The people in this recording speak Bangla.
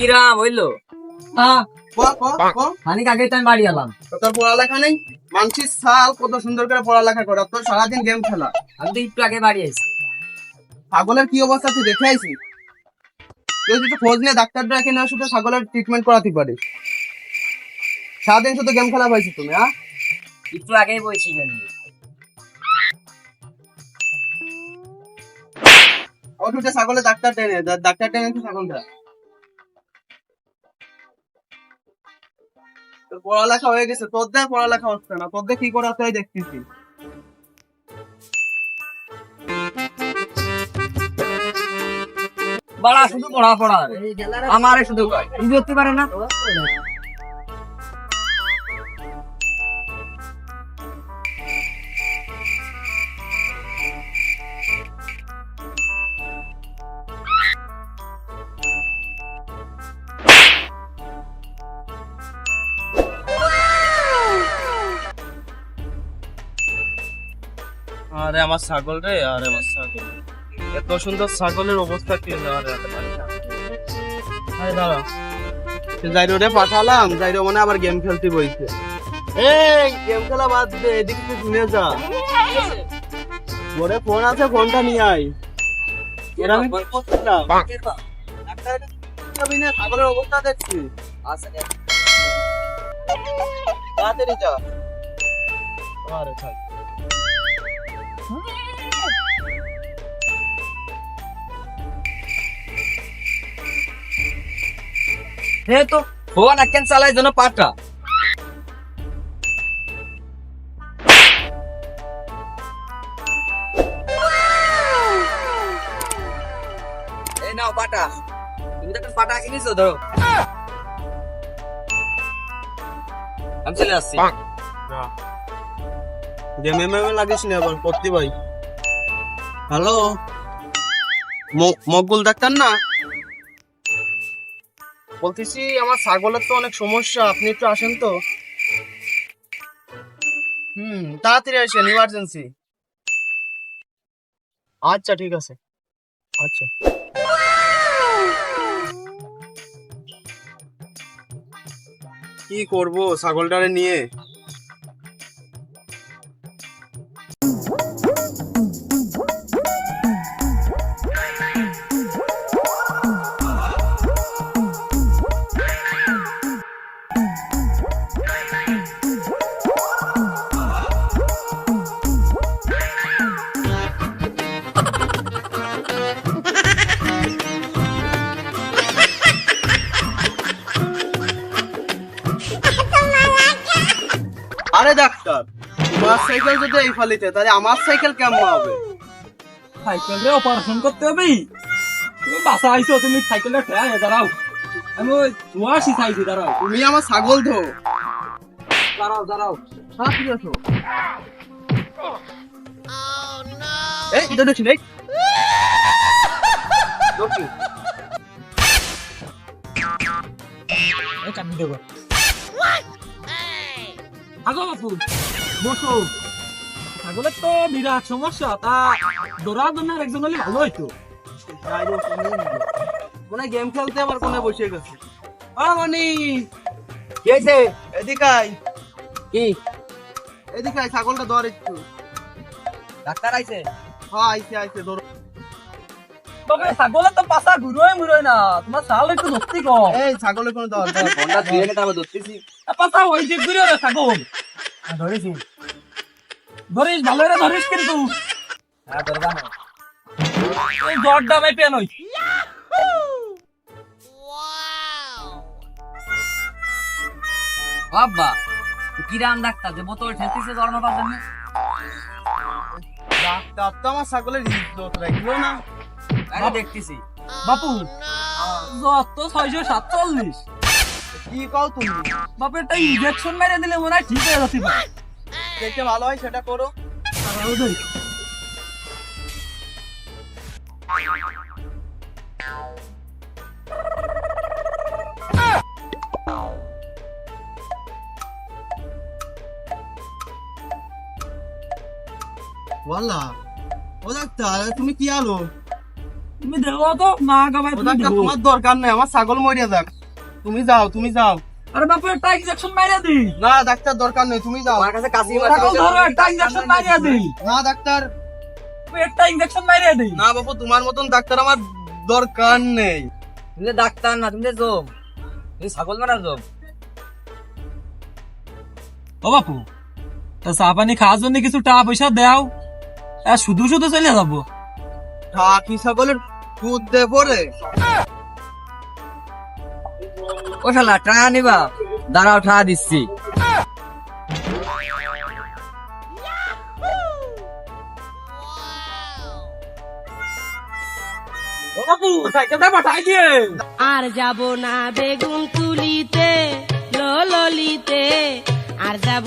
কিরাম হইল ক ক ক খানিক আগে তো আমি বাড়ি এলাম। তোর পড়ালেখা নেই? মানসির সাল কত সুন্দর করে পড়ালেখা করে। তোর সারাদিন গেম খেলা। আমি তো একটু আগে বাড়ি আইছি ছাগলের কি অবস্থা তুই দেখে আইছিস? তুই যদি একটু খোঁজ নিয়ে ডাক্তার ডেকে নিয়ে শুধু ছাগলের ট্রিটমেন্ট করাতে পারিস। সারাদিন শুধু গেম খেলা পাইছি তুমি হ্যাঁ? একটু আগেই বলছি কেন ও দুটো ছাগলের ডাক্তার টেনে ডাক্তার টেনে একটু ছাগলটা পড়ালেখা হয়ে গেছে তোর দিয়ে পড়ালেখা হচ্ছে না তোর কি করা তাই দেখতেছি। বাড়া, শুধু পড়া পড়া আমারে শুধু কয়। করতে পারে না? আরে আমার ছাগল রে আরে আমার ছাগল। এত সুন্দর ছাগলের অবস্থা কি আরে দাঁড়া। জাইরো রে পাঠালাম জাইরো মানে আবার গেম খেলতে বইছে। এই গেম খেলা বাদ দে এদিকে তুই শুনে যা। ওরে ফোন আছে ফোনটা নিয়ে আয়। এর আমি করছিলাম ছাগলের অবস্থা দেখছি। তাড়াতাড়ি যা। আরে হে তো ফোন একখান চালাই জন্য পাটা। এই নাও পাটা। তুমি তো পাটা কিনেছো ধরো। আমি চলে আসছি। গেমে মেমে লাগিস না আবার পত্তি ভাই। হ্যালো মকবুল ডাক্তার না? বলতেছি আমার ছাগলের তো অনেক সমস্যা আপনি একটু আসেন তো। হুম তাড়াতাড়ি আসেন ইমার্জেন্সি আচ্ছা ঠিক আছে। আচ্ছা। কি করব ছাগলটারে নিয়ে? ডাক্তার। তোমার সাইকেল যদি এই ফালিতে তাহলে আমার সাইকেল কেমন হবে? সাইকেলে অপারেশন করতে হবে তুমি বাসা আইছো তুমি সাইকেলটা ঠেয়া দাঁড়াও। আমি ওই ধোয়া শিখাইছি দাঁড়াও। তুমি আমার ছাগল ধো। দাঁড়াও দাঁড়াও। হ্যাঁ ঠিক আছে। এই এটা দেখছি। এই কাটি দেবো। আগো বাপু বসো ছাগলের তো বিরাট সমস্যা তা একজন হলে ভালো হইতো। মনে গেম খেলতে আবার কোনে বসে গেছে। আ মনি। কি হয়েছে এদিকে আয় কি? এদিকে আয় ছাগলটা ধর একটু। ডাক্তার আইছে? হ্যাঁ আইছে আইছে ধরো। তবে ছাগলের তো পাশা ঘুরোয় মুরোয় না। তোমার চাল একটু ধরতে কম। এই ছাগলের কোনো দর দর ফোনটা নিতে হবে ধরতেছি। পাশা ওই ঘুরে ছাগল। ধরেছি। ধরিস ভালো করে ধরিস কিন্তু। হ্যাঁ ধরবা না। জ্বর পেন ওই বাবা কিরাম ডাক্তার যে বোতল ঠেলতেছে জ্বর মাপার জন্য। ডাক্তার তো আমার ছাগলের ইজ্জত রাখল না। দেখতেছি। বাপু যত ছয়শো সাতচল্লিশ। কি কও তুমি? বাপের ইনজেকশন মেরে দিলে মনে হয় ঠিক হয়ে যাচ্ছে যেটা ভালো হয় সেটা করো। ওয়াল্লা ও ডাক্তার তুমি কি আলো? তুমি দেখো তো মা গাবাই ও ডাক্তার তোমার দরকার নেই আমার ছাগল মরিয়া যাক। তুমি যাও তুমি যাও। আরে বাপু একটা ইনজেকশন মারিয়া দি। না ডাক্তার দরকার নেই তুমি যাও। আমার কাছে কাশি ছাগল ধরো একটা ইনজেকশন মারিয়া দি। না ডাক্তার। একটা ইনজেকশন মারিয়া দি। না বাবু তোমার মতন ডাক্তার আমার দরকার নেই। তুমি ডাক্তার না তুমি জম। তুমি ছাগল মারার জম। ও বাপু তা চা পানি খাওয়ার জন্য কিছু টাকা পয়সা দাও আর শুধু শুধু চলে যাব। ঢাকি ছাগলের দুধ দে পরে? ও শালা টাকা নিবা? দাঁড়াও টাকা দিচ্ছি। আর যাব না বেগুন তুলিতে ললিতে আর যাব